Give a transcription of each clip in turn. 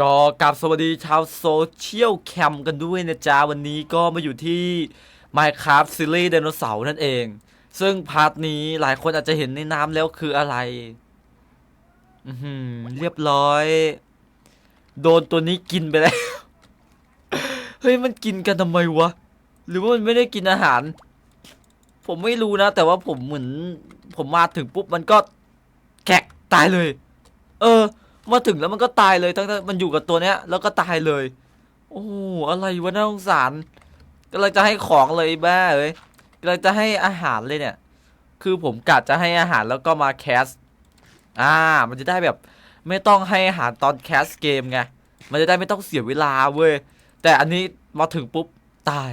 ก็กราบสวัสดีชาวโซเชียลแคมกันด้วยนะจ๊ะ วันนี้ก็มาอยู่ที่ Minecraft Series ไดโนเสาร์นั่นเอง ซึ่งพาร์ทนี้หลายคนอาจจะเห็นในน้ำแล้วคืออะไร อือหือเรียบร้อย โดนตัวนี้กินไปแล้ว เฮ้ย มันกินกันทำไมวะ หรือว่ามันไม่ได้กินอาหาร ผมไม่รู้นะ แต่ว่าผมเหมือน ผมมาถึงปุ๊บมันก็แกตายเลย เออ มาถึงแล้วมันก็ตายเลยทั้งๆมันอยู่กับตัวเนี้ย แล้วก็ตายเลย โอ้โหอะไรวะน่าสงสารกำลังจะให้ของเลยบ้าเลยกำลังจะให้อาหารเลยเนี่ย คือผมกะจะให้อาหารแล้วก็มาแคส อ่า มันจะได้แบบ ไม่ต้องให้อาหารตอนแคสเกมไง มันจะได้ไม่ต้องเสียเวลาเว้ย แต่อันนี้มาถึงปุ๊บตาย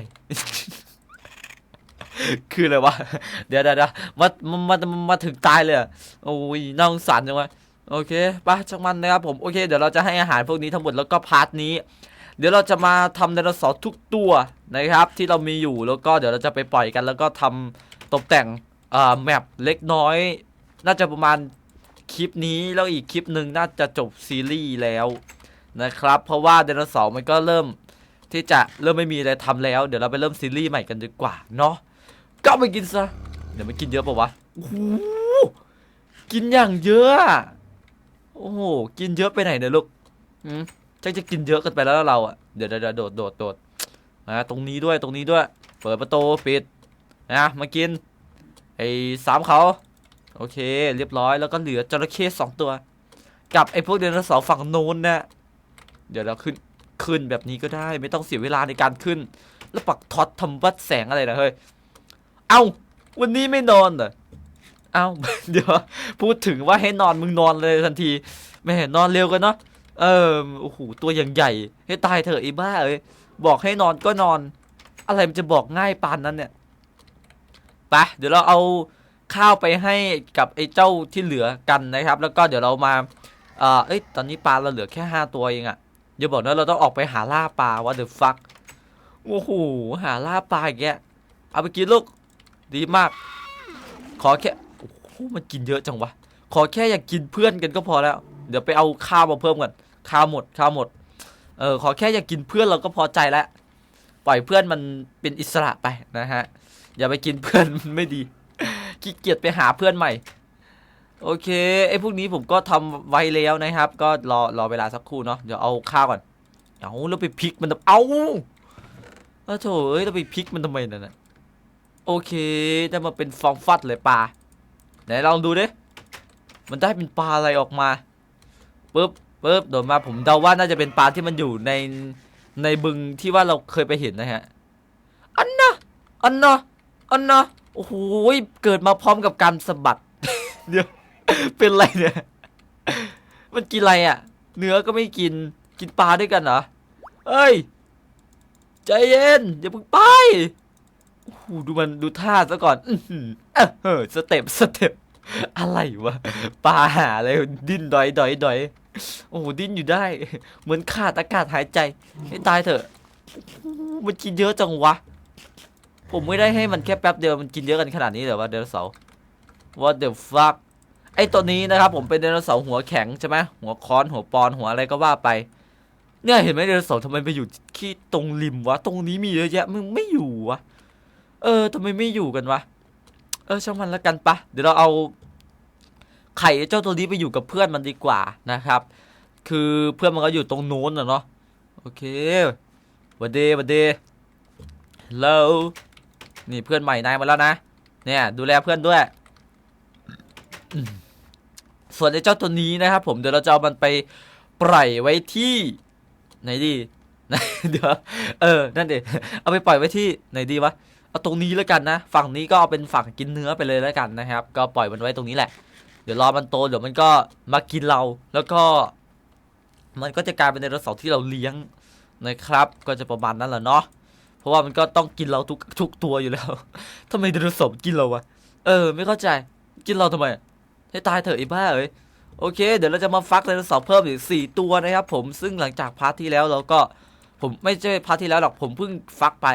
คืออะไรวะ เดี๋ยวเดี๋ยวเดี๋ยวมามามามาถึงตายเลยอะโอ้ยน่าสงสารจังวะ โอเคปะช่างมันนะครับผมโอเคเดี๋ยวเราจะให้อาหารพวกนี้ทั้งหมดแล้วก็พาร์ทนี้ เดี๋ยวเราจะมาทำไดโนเสาร์ทุกตัวนะครับ ที่เรามีอยู่แล้วก็เดี๋ยวเราจะไปปล่อยกัน แล้วก็ทำตกแต่งเอ่อแมปเล็กน้อย น่าจะประมาณคลิปนี้แล้วอีกคลิปหนึ่งน่าจะจบซีรีส์แล้วนะครับ เพราะว่าไดโนเสาร์มันก็เริ่มที่จะเริ่มไม่มีอะไรทำแล้ว เดี๋ยวเราไปเริ่มซีรีส์ใหม่กันดีกว่าเนาะก็ไปกินซะเดี๋ยวไม่กินเยอะปะวะโอ้โหกินอย่างเยอะ โอ้โห กินเยอะไปไหนเนี่ยลูกอืมจักจะกินเยอะเกันไปแล้วเราอะ เดี๋ยวเดี๋ยวเดี๋ยวโดดโดดโดดนะตรงนี้ด้วยตรงนี้ด้วย เปิดประตูปิดนะมากิน ไอ้สามเขา โอเค เรียบร้อยแล้วก็เหลือจระเข้สองตัว กับไอ้พวกไดโนเสาร์ฝั่งโน้นนะเดี๋ยวเราขึ้นขึ้นแบบนี้ก็ได้ไม่ต้องเสียเวลาในการขึ้น แล้วปักท็อตทำวัดแสงอะไรนะเฮ้ย เอ้าวันนี้ไม่นอนเหรอ เอ้าเดี๋ยว พูดถึงว่าให้นอนมึงนอนเลยทันทีแม่นอนเร็วกันเนาะเออโอ้โหตัวอย่างใหญ่ ให้ตายเถอะไอ้บ้าเอ้ยบอกให้นอนก็นอน อะไรมันจะบอกง่ายปานนั้นเนี่ยไปเดี๋ยวเราเอาข้าวไปให้กับไอ้เจ้าที่เหลือกันนะครับ แล้วก็เดี๋ยวเรามาเอ่อเอ้ยตอนนี้ปลาเราเหลือแค่ห้าตัวเองอะอย่าบอกนะเราต้องออกไปหาล่าปลาว่าเดือะฟักโอ้โหหาล่าปลาอีกแกเอาไปกินลูกดีมาก ขอแค่ โอ้มันกินเยอะจังวะ ขอแค่อยากกินเพื่อนกันก็พอแล้ว เดี๋ยวไปเอาข้าวมาเพิ่มกันข้าวหมดข้าวหมด เออ ขอแค่อยากกินเพื่อนเราก็พอใจแล้ว ปล่อยเพื่อนมันเป็นอิสระไปนะฮะ อย่าไปกินเพื่อนมันไม่ดี ขี้เกียจไปหาเพื่อนใหม่ โอเคไอ้พวกนี้ผมก็ทำไว้แล้วนะครับ ก็รอรอเวลาสักครู่เนาะ เดี๋ยวเอาข้าวก่อน เอาแล้วไปพลิกมันเอาเออโถเอ้ยแล้วไปพลิกมันทำไมนั่นนะโอเคได้มาเป็นฟองฟัดเลยปลา ไหนลองดูดิมันได้เป็นปลาอะไรออกมาปึ๊บปึ๊บโดนมาผมเดาว่าน่าจะเป็นปลาที่มันอยู่ในในบึงที่ว่าเราเคยไปเห็นนะฮะอันนะอันนะอันนะโอ้โหเกิดมาพร้อมกับการสะบัดเดี๋ยวเป็นไรเนี่ย มันกินอะไรอะ เนื้อก็ไม่กินกินปลาด้วยกันเหรอเอ้ยใจเย็นอย่าเพิ่งไป ดูมันดูท่าซะก่อนอื้อเออสเต็ปสเต็ปอะไรวะปลาหาอะไรดิ้นดอยดอยดอยโอ้ดิ้นอยู่ได้ เหมือนขาดอากาศหายใจ ให้ตายเถอะ มันกินเยอะจังวะ ผมไม่ได้ให้มันแค่แป๊บเดียวมันกินเยอะกันขนาดนี้เหรอวะเดโนเสาร์ What the fuck ไอตัวนี้นะครับผมเป็นไดโนเสาร์หัวแข็งใช่ไหมหัวค้อนหัวปอนหัวอะไรก็ว่าไป เนี่ยเห็นไหมไดโนเสาร์ทำไมไปอยู่ที่ตรงริมวะ ตรงนี้มีเยอะแยะมึงไม่อยู่วะ เออทำไมไม่อยู่กันวะ เออช่างมันล้วกันปะ เดี๋ยวเราเอา ไข่เจ้าตัวนี้ไปอยู่กับเพื่อนมันดีกว่านะครับ คือเพื่อนมันก็อยู่ตรงโน้นนะเนาะ โอเควันเดย์วันเดฮัลโหลนี่เพื่อนใหม่นายมาแล้วนะ เนี่ย ดูแลเพื่อนด้วย ส่วนไอ้เจ้าตัวนี้นะครับผม เดี๋ยวเราจะเอามันไปปล่อยไว้ที่ไหนดี เดี๋ยว เออ นั่นเดิเอาไปปล่อยไว้ที่ไหนดีวะ เอาตรงนี้แล้วกันนะ ฝั่งนี้ก็เอาเป็นฝั่งกินเนื้อไปเลยแล้วกันนะครับ ก็ปล่อยมันไว้ตรงนี้แหละ เดี๋ยวรอมันโตเดี๋ยวมันก็มากินเรา แล้วก็ มันก็จะกลายเป็นไดโนเสาร์ที่เราเลี้ยงนะครับ ก็จะประมาณนั้นแหละเนาะ เพราะว่ามันก็ต้องกินเราทุกทุกตัวอยู่แล้วทำไมไดโนเสาร์กินเราวะ เออ ไม่เข้าใจ กินเราทำไม ให้ตายเถอะไอ้บ้าเอ้ย โอเค เดี๋ยวเราจะมาฟักไดโนเสาร์เพิ่มอีกสี่ตัวนะครับ ผม ซึ่งหลังจากพาร์ทที่แล้วเราก็ ผมไม่ใช่พาร์ทที่แล้วหรอก ผมเพิ่งฟักไป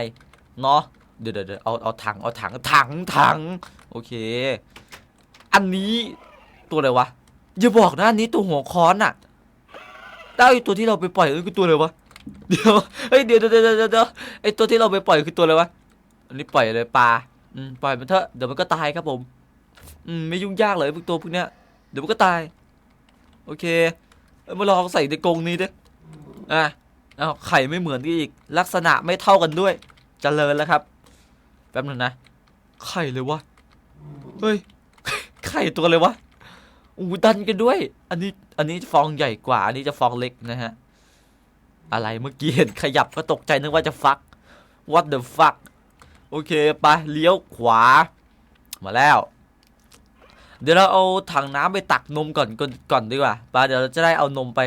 เนาะ เดี๋ยวเดี๋ยวเอาเอาถังเอาถังถังถังโอเค อันนี้ตัวอะไรวะอย่าบอกนะอันนี้ตัวหัวค้อนอะไอ้ตัวที่เราไปปล่อยคือตัวอะไรวะเดี๋ยวเฮ้ยเดี๋ยวเดี๋ยวเดี๋ยวเดี๋ยวไอตัวที่เราไปปล่อยคือตัวอะไรวะอันนี้ปล่อยเลยปลาอืมปล่อยมันเถอะเดี๋ยวมันก็ตายครับผม อืมไม่ยุ่งยากเลยพวกตัวพวกเนี้ยเดี๋ยวมันก็ตาย โอเคเอ้ยมาลองใส่ในกรงนี้ดิอะเอาไข่ไม่เหมือนกันอีก ลักษณะไม่เท่ากันด้วยจเจริญแล้วครับ แป๊บนึงนะ ไข่เลยวะ เฮ้ย ไข่ตัวเลยวะอู้ดันกันด้วย อันนี้ อันนี้ฟองใหญ่กว่า อันนี้จะฟองเล็กนะฮะ อะไรเมื่อกี้เห็นขยับก็ตกใจนึกว่าจะฟัก what the fuck โอเคไปเลี้ยวขวา มาแล้ว เดี๋ยวเราเอาถังน้ำไปตักนมก่อนก่อนก่อนดีกว่าไปเดี๋ยวเราจะได้เอานมไป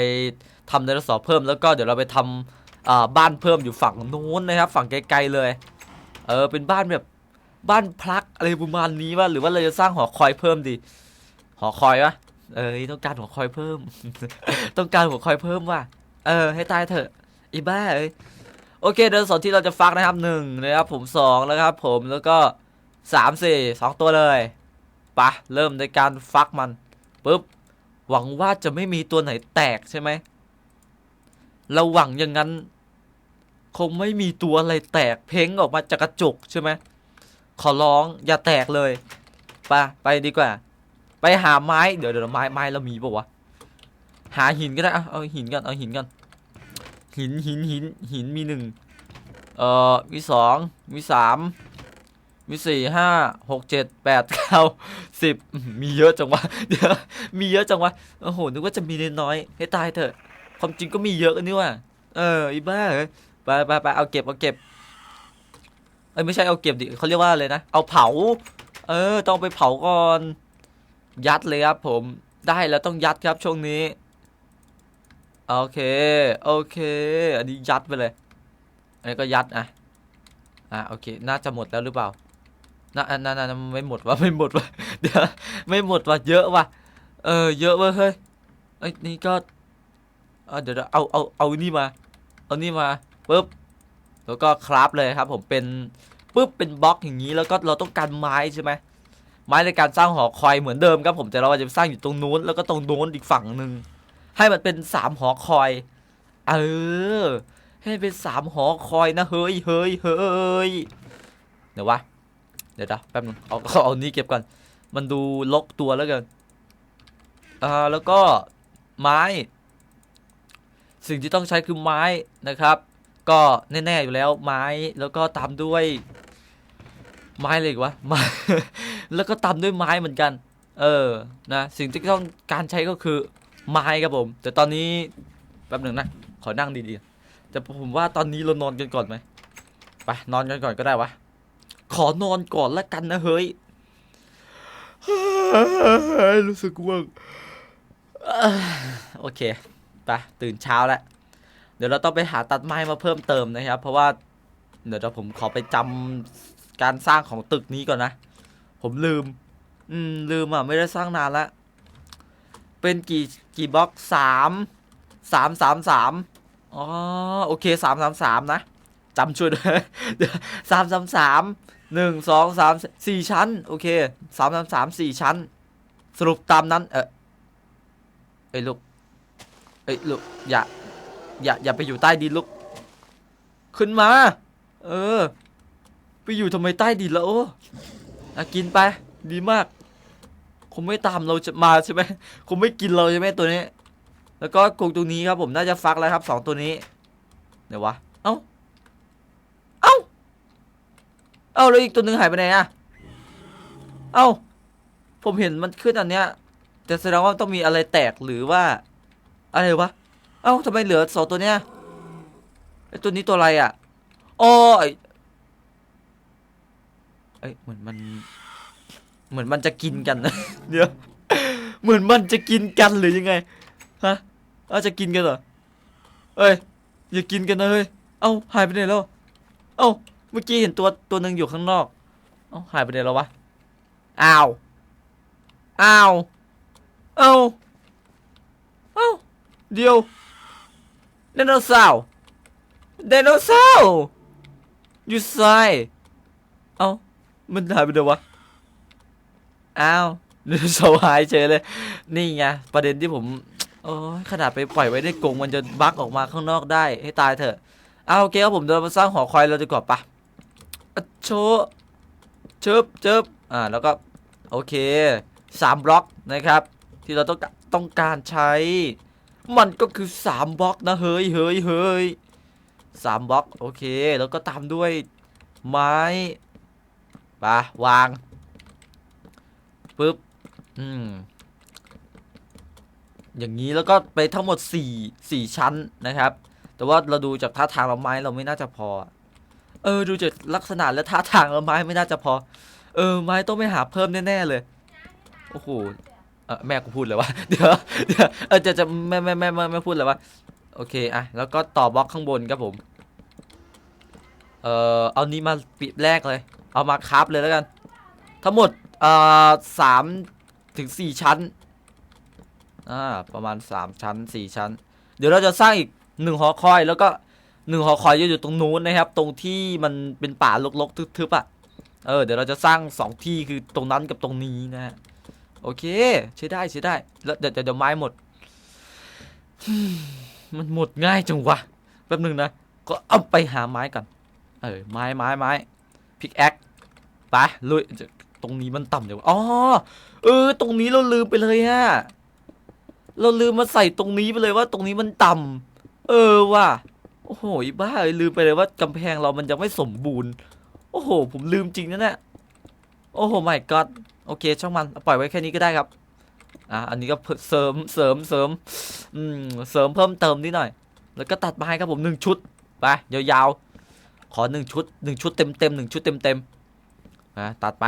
ทำไดโนเสาร์เพิ่มแล้วก็เดี๋ยวเราไปทำบ้านเพิ่มอยู่ฝั่งโน้นนะครับ ฝั่งไกลๆเลย เออเป็นบ้านแบบบ้านพลักอะไรประมาณนี้ว่าหรือว่าเราจะสร้างหอคอยเพิ่มดี หอคอยวะเออต้องการหอคอยเพิ่ม ต้องการหอคอยเพิ่มว่ะเออ ให้ตายเถอะอีบ้าเอ้ยโอเคเดินสอนที่เราจะฟักนะครับหนึ่งนะครับผมสองแล้วครับผมแล้วก็สามสี่สองตัวเลยปะเริ่มในการฟักมันปุ๊บหวังว่าจะไม่มีตัวไหนแตกใช่ไหมเราหวังอย่างนั้น คงไม่มีตัวอะไรแตกเพ้งออกมาจากกระจกใช่ไหมขอร้องอย่าแตกเลยไปไปดีกว่า ไปหาไม้เดี๋ยวเดี๋ยวไม้ไม้เรามีปะวะหาหินก็ได้เอาหินกันเอาหินกันหินหินหินหินมีหนึ่งเอ่อมีสองมีสามมีสี่ห้าหกเจ็ดแปดเก้าสิบมีเยอะจังวะเดี๋ยวมีเยอะจังวะโอ้โหนึกว่าจะมีน้อยให้ตายเถอะความจริงก็มีเยอะกันนี่ว่ะเอออีบ้าเอ ไปไปไปเอาเก็บเอาเก็บเอ้ยไม่ใช่เอาเก็บดิเขาเรียกว่าอะไรนะ เอาเผา เออ ต้องไปเผาก่อน ยัดเลยครับผม ได้แล้วต้องยัดครับช่วงนี้ โอเค โอเค อันนี้ยัดไปเลย อันนี้ก็ยัดอะ อะโอเค น่าจะหมดแล้วหรือเปล่า น่าน่าน่าไม่หมดวะไม่หมดวะเดี๋ยวไม่หมดวะเยอะวะเออ เยอะเว้ยเฮ้ยไอ้ยนี่ก็เดี๋ยวเดี๋ยวเอาเอาเอานี่มา เอานี่มา ปุ๊บแล้วก็คราฟเลยครับ ผมเป็นปุ๊บเป็นบล็อกอย่างนี้แล้วก็เราต้องการไม้ใช่ไหมไม้ในการสร้างหอคอยเหมือนเดิมครับผมแต่เราจะสร้างอยู่ตรงนู้นแล้วก็ตรงโน้นอีกฝั่งหนึ่งให้มันเป็นสามหอคอย เออ ให้เป็นสามหอคอยนะเฮ้ยเฮ้ยเฮ้ยเดี๋ยววะเดี๋ยวนะแป๊บนึงเอาเอาเอานี้เก็บก่อน มันดูลกตัวแล้วกันอ่าแล้วก็ไม้ สิ่งที่ต้องใช้คือไม้นะครับ ก็แน่ๆอยู่แล้วไม้แล้วก็ตามด้วย ไม้เลยวะไม้แล้วก็ตามด้วยไม้เหมือนกัน เออนะสิ่งที่ต้องการใช้ก็คือไม้ครับผม แต่ตอนนี้แป๊บหนึ่งนะขอนั่งดีๆแต่ผมว่าตอนนี้เรานอนกันก่อนไหมไปนอนกันก่อนก็ได้วะขอนอนก่อนละกันนะเฮ้ยรู้สึกว่างโอเคไปตื่นเช้าแล้ว ดี๋ยวเราต้องไปหาตัดไม้มาเพิ่มเติมนะครับ เพราะว่าเดี๋ยวผมขอไปจำการสร้างของตึกนี้ก่อนนะ ผมลืม อืมลืมอะไม่ได้สร้างนานละเป็นกี่กี่บล็อกสามสามสามสามอ๋อโอเคสามสามสามนะจำช่วยด้วยสามสามสามหนึ่งสองสามสี่ชั้น โอเคสามสามสามสี่ชั้น สรุปตามนั้น เออเอ้ลูกเอ้ลูกอย่า อย่าอย่าไปอยู่ใต้ดินลูก ขึ้นมา เออ ไปอยู่ทำไมใต้ดินแล้วโอ้อกินไป ดีมาก คงไม่ตามเราจะมาใช่ไหมคงไม่กินเราใช่ไหมตัวนี้ แล้วก็กรงตัวนี้ครับผมน่าจะฟักแล้วครับสองตัวนี้เดี๋ยววะ เอ้า เอ้า เอ้าแล้วอีกตัวหนึ่งหายไปไหนอะเอ้า ผมเห็นมันขึ้นอันเนี้ยแต่แสดงว่าต้องมีอะไรแตกหรือว่า อะไรวะ เอ้าทำไมเหลือสองตัวเนี้ยไอตัวนี้ตัวอะไรอะอ๋อไอเอ้ยเหมือนมัน เหมือนมันจะกินกัน เดี๋ยวเหมือนมันจะกินกันหรือยังไงฮะเอาจะกินกันเหรอเอ้ยอย่ากินกันนะเฮ้ยเอ้าหายไปไหนแล้วเอ้าเมื่อกี้เห็นตัวตัวหนึ่งอยู่ข้างนอกเอ้าหายไปไหนแล้ววะอ้าวอ้าวเอ้าเอ้าเดียว ไดโนเสาร์ไดโนเสาร์อยู่ไซเอ้ามันหายไปไหนวะอ้าวไดโนเสาร์หายเฉยเลย นี่ไงประเด็นที่ผมโอ้ยขนาดไปปล่อยไว้ในกรงมันจะบักออกมาข้างนอกได้ให้ตายเถอะเอาโอเคครับผมเดินมาสร้างหอคอยเราดีกว่าปะโชเชิบเชิบอ่าแล้วก็โอเคสามบล็อกนะครับ ที่เราต้องต้องการใช้ มันก็คือสามบล็อกนะเฮ้ยเฮ้ยเฮ้ยสามบล็อกโอเค แล้วก็ตามด้วยไม้ปะวางปึ๊บอืมอย่างนี้แล้วก็ไปทั้งหมด4 4ชั้นนะครับ แต่ว่าเราดูจากท่าทางเราไม้เราไม่น่าจะพอ เออดูจากลักษณะและท่าทางเราไม้ไม่น่าจะพอ เออไม้ต้องไปหาเพิ่มแน่ๆเลย โอ้โห เออแม่กูพูดเลยวะเดี๋ยวเดี๋ยวเออจะจะแม่แม่แม่แม่ไม่พูดเลยวะโอเคอะแล้วก็ต่อบล็อกข้างบนครับผม เออเอานี้มาปิดแรกเลย เอามาคราฟเลยแล้วกัน ทั้งหมดเอ่อสามถึงสี่ชั้นอ่าประมาณ3ชั้น4ชั้น เดี๋ยวเราจะสร้างอีกหนึ่งหอคอยแล้วก็หนึ่งหอคอยจะอยู่ตรงนู้นนะครับ ตรงที่มันเป็นป่ารกๆทึบๆอะเออเดี๋ยวเราจะสร้างสองที่คือตรงนั้นกับตรงนี้นะฮะ โอเค ใช้ได้ใช้ได้ แล้วเดี๋ยวเดี๋ยวเดี๋ยวไม้หมด มันหมดง่ายจังวะ แป๊บหนึงนะ ก็เอาไปหาไม้ก่อน เออ ไม้ไม้ไม้พิกแอคไปลุยตรงนี้มันต่ำเดี๋ยวอ๋อ เออ ตรงนี้เราลืมไปเลยฮะ เราลืมมาใส่ตรงนี้ไปเลยว่า ตรงนี้มันต่ำเออว่ะ โอ้โหบ้าเอ้ยลืมไปเลยว่ากำแพงเรามันยังไม่สมบูรณ์ โอ้โห ผมลืมจริงนะเนี่ย โอ้โหไม่ก็ โอเค ช่างมันเอาปล่อยไว้แค่นี้ก็ได้ครับ อะอันนี้ก็เสริมเสริมเสริม อืม เสริมเพิ่มเติมนิดหน่อย แล้วก็ตัดไม้ครับผมหนึ่งชุด ไป ยาวๆ ขอหนึ่งชุดหนึ่งชุดเต็มเต็มหนึ่งชุดเต็มเต็มนะตัดไป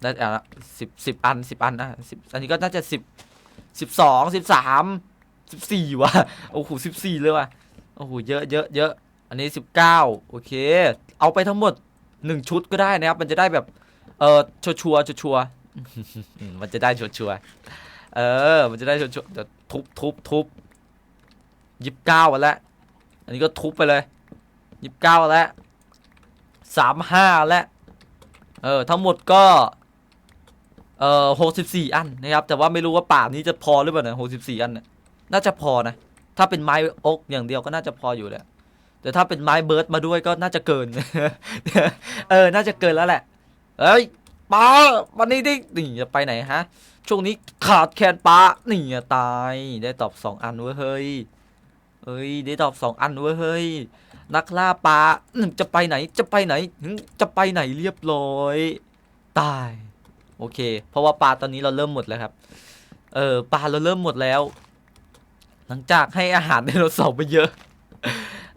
ได้อะสิบสิบอันสิบอันอะสิบอันนี้ก็น่าจะสิบสิบสองสิบสามสิบสี่วะโอ้โหสิบสี่เลยว่ะ โอ้โห เยอะเยอะเยอะ อันนี้สิบเก้าโอเค เอาไปทั้งหมดหนึ่งชุดก็ได้นะครับ มันจะได้แบบ เออชัวชัวชัวร์ๆอืมมันจะได้ชัวชัวเออ มันจะได้ชัวชัวร์ๆเดี๋ยวทุบทุบทุบยิบเก้าแล้วอันนี้ก็ทุบไปเลยยิบเก้าแล้วสามห้าแล้วเออทั้งหมดก็เอ่อหกสิบสี่อันนะครับ แต่ว่าไม่รู้ว่าป่านี้จะพอหรือเปล่านะหกสิบสี่อันน่ะน่าจะพอนะ ถ้าเป็นไม้อกอย่างเดียวก็น่าจะพออยู่แหละแต่ถ้าเป็นไม้เบิร์ดมาด้วยก็น่าจะเกิน เออ น่าจะเกินแล้วแหละ เอ้ยป้าวันนี้ดินี่จะไปไหนฮะ ช่วงนี้ขาดแคลนป้านี่อะตายได้ตอบสองอันเว้ยเฮ้ยเอ้ยได้ตอบสองอันเว้ยเฮ้ยนักล่าปลาจะไปไหนจะไปไหนจะไปไหนเรียบร้อย ตาย โอเค เพราะว่าปลาตอนนี้เราเริ่มหมดแล้วครับ เออปลาเราเริ่มหมดแล้ว หลังจากให้อาหารไดโนเสาร์ไปเยอะ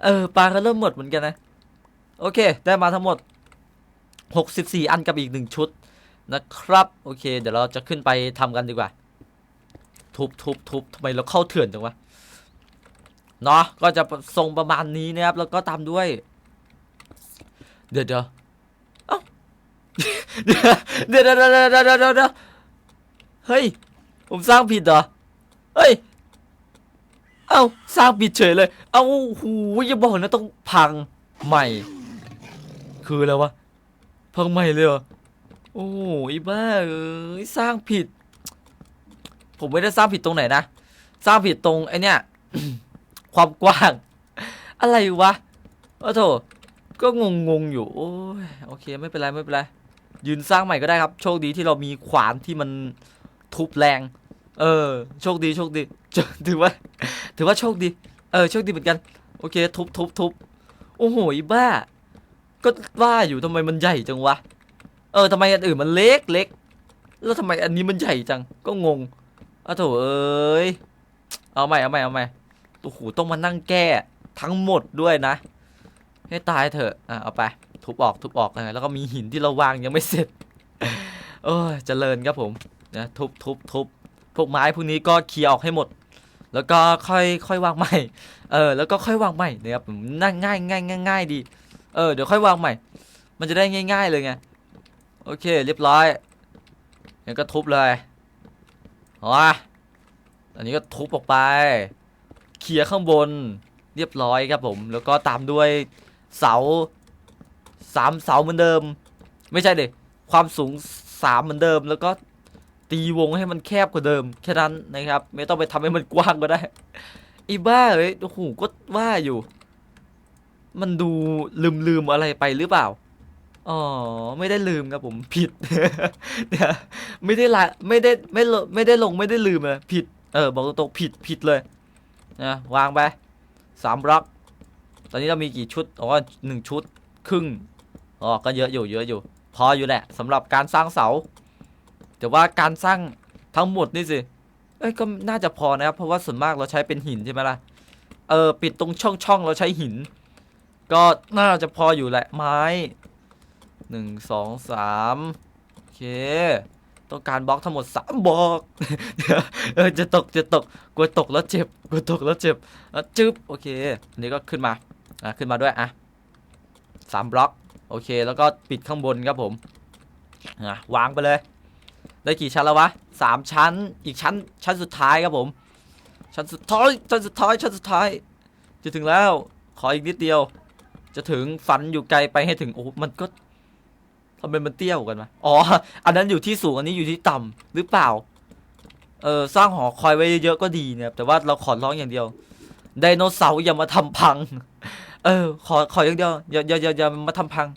เออปลาก็เริ่มหมดเหมือนกันนะ โอเค ได้มาทั้งหมด 64 อันกับอีกหนึ่งชุดนะครับ โอเค เดี๋ยวเราจะขึ้นไปทำกันดีกว่า ทุบทุบทุบทำไมเราเข้าเถื่อนจังวะเนาะก็จะทรงประมาณนี้นะครับ แล้วก็ตามด้วย เดี๋ยวเดี๋ยวเอ้าเดี๋ยวเดี๋ยวเดี๋ยวเดี๋ยวเดี๋ยวเดี๋ยวเดี๋ยวเฮ้ย ผมสร้างผิดเหรอ เฮ้ย เอ้า สร้างผิดเฉยเลย เอ้าหูอย่าบอกนะต้องพังใหม่ คืออะไรวะ พังใหม่เลยเหรอ โอ้ยบ้าเอ้ยสร้างผิด ผมไม่ได้สร้างผิดตรงไหนนะ สร้างผิดตรงไอเนี้ยความกว้าง อะไรวะโอ้โถก็งงงๆอยู่ โอ้ยโอเคไม่เป็นไรไม่เป็นไร ยืนสร้างใหม่ก็ได้ครับ โชคดีที่เรามีขวานที่มันทุบแรง เออ โชคดีโชคดี ถือว่า ถือว่าโชคดี เออ โชคดีเหมือนกัน โอเค ทุบทุบทุบโอ้โหอีบ้า ก็ว่าอยู่ทำไมมันใหญ่จังวะ เออทำไมอันอื่นมันเล็กเล็ก แล้วทำไมอันนี้มันใหญ่จัง ก็งงอ้าวโถเอ้ย เอาใหม่เอาใหม่เอาใหม่โอ้โหต้องมานั่งแก้ทั้งหมดด้วยนะ ให้ตายเถอะ อะเอาไป ทุบออกทุบออกนะแล้วก็มีหินที่เราวางยังไม่เสร็จ โอ้ยเจริญครับผมนะทุบทุบทุบพวกไม้พวกนี้ก็เคลียร์ออกให้หมด แล้วก็ค่อยค่อยวางใหม่ เออ แล้วก็ค่อยวางใหม่นะครับง่ายง่ายง่ายง่ายดี เออเดี๋ยวค่อยวางใหม่ มันจะได้ง่าย ๆเลยไง โอเค เรียบร้อยงั้นก็ทุบเลยอาวะอันนี้ก็ทุบออกไป เคลียร์ข้างบน เรียบร้อยครับผม แล้วก็ตามด้วยเสาสามเสาเหมือนเดิม ไม่ใช่เด็ความสูงสามเหมือนเดิม แล้วก็ตีวงให้มันแคบกว่าเดิมแค่นั้นนะครับ ไม่ต้องไปทำให้มันกว้างก็ได้อีบ้าเอ้ยโอ้โหก็ว่าอยู่ มันดูลืมลืมอะไรไปหรือเปล่า อ๋อ ไม่ได้ลืมครับผมผิดเนี่ยไม่ได้ละไม่ได้ไม่ลไม่ได้ลงไม่ได้ลืมเลยผิด เออ บอกตรงๆผิดผิดเลยนะวางไปสามบล็อก ตอนนี้เรามีกี่ชุด อ๋อหนึ่งชุดครึ่ง อ๋อ ก็เยอะอยู่เยอะอยู่ พออยู่แหละสำหรับการสร้างเสา แต่ว่าการสร้างทั้งหมดนี่สิ เอ้ย ก็น่าจะพอนะครับ เพราะว่าส่วนมากเราใช้เป็นหินใช่ไหมล่ะ เออ ปิดตรงช่องช่องเราใช้หิน ก็น่าจะพออยู่แหละไม้หนึ่งสองสามโอเค ต้องการบล็อกทั้งหมดสามบล็อกเออจะตกจะตกกลัวตกแล้วเจ็บกลัวตกแล้วเจ็บอะจึ๊บโอเคอันนี้ก็ขึ้นมาอะขึ้นมาด้วยอะสามบล็อกโอเค แล้วก็ปิดข้างบนครับผมอะวางไปเลย ได้กี่ชั้นแล้ววะสามชั้นอีกชั้นชั้นสุดท้ายครับผม ชั้นสุดท้ายชั้นสุดท้ายชั้นสุดท้ายจะถึงแล้วขออีกนิดเดียว จะถึงฝันอยู่ไกลไปให้ถึงโอ้มันก็ทำไมมันเตี้ยวกันวะอ๋อ อันนั้นอยู่ที่สูงอันนี้อยู่ที่ต่ำหรือเปล่า เออสร้างหอคอยไว้เยอะๆก็ดีเนะครับแต่ว่าเราขอร้องอย่างเดียวไดโนเสาร์อย่ามาทำพัง เออ ขอขออย่างเดียวอย่าอย่าอย่าอย่ามาทำพัง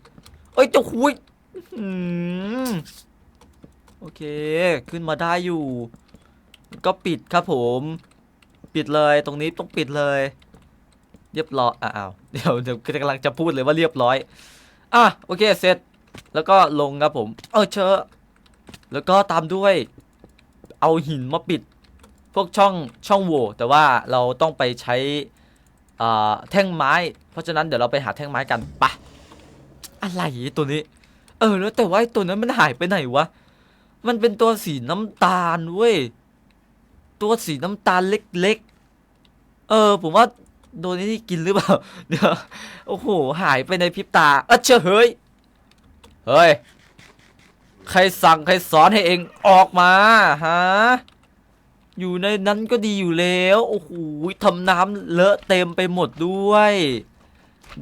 เอ้ยเจ้าคุยโอเค ขึ้นมาได้อยู่ ก็ปิดครับผม ปิดเลยตรงนี้ต้องปิดเลย เรียบร้อยอ้าวเดี๋ยวเดี๋ยวกำลังจะพูดเลยว่าเรียบร้อยอะโอเคเสร็จแล้วก็ลงครับผม เออเชอแล้วก็ตามด้วย เอาหินมาปิด พวกช่องช่องโหว่แต่ว่าเราต้องไปใช้อ่าแท่งไม้ เพราะฉะนั้นเดี๋ยวเราไปหาแท่งไม้กันไปะอะไรตัวนี้ เออแล้วแต่ว่าตัวนั้นมันหายไปไหนวะมันเป็นตัวสีน้ำตาลเว้ยตัวสีน้ำตาลเล็กๆเออ ผมว่า โดนนี่กินหรือเปล่า เดี๋ยว โอ้โห หายไปในพริบตาเออเชอเฮ้ย เฮ้ย ใครสั่งใครสอนให้เองออกมาฮะ อยู่ในนั้นก็ดีอยู่แล้ว โอ้โหทำน้ำเลอะเต็มไปหมดด้วย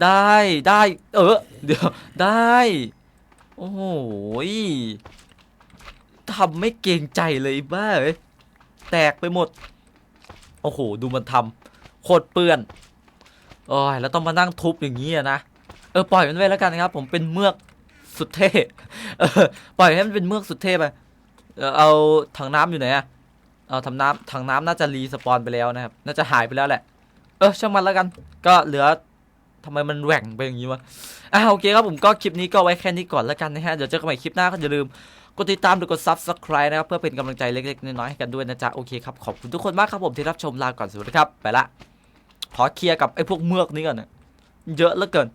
ได้ได้ เออ เดี๋ยว ได้ โอ้โหทำไม่เกรงใจเลยบ้าเอ้ยแตกไปหมด โอ้โห ดูมันทำ โคตรเปื้อนโอ้ยแล้วต้องมานั่งทุบอย่างนี้อะนะเออปล่อยมันไว้แล้วกันนะครับ ผมเป็นเมือกสุดเท่เออปล่อยให้มันเป็นเมือกสุดเท่ไปเออเอาถังน้ำอยู่ไหนอะเอาถังน้ำถังน้ำน่าจะรีสปอนไปแล้วนะครับ น่าจะหายไปแล้วแหละ เออช่างมันแล้วกัน ก็เหลือทำไมมันแหว่งไปอย่างนี้วะอ่าโอเคครับผมก็คลิปนี้ก็ไว้แค่นี้ก่อนแล้วกันนะฮะเดี๋ยวเจอกันใหม่คลิปหน้าก็อย่าลืม ดติดตามหรือกด subscribe นะครับเพื่อเป็นกำลังใจเล็กๆน้อยๆให้กันด้วยนะจ๊ะโอเคครับขอบคุณทุกคนมากครับผมที่รับชมลาก่อนสวัสดีครับไปละขอเคลียร์กับไอ้พวกเมือกนี้ก่อนนะเยอะเหลือเกิน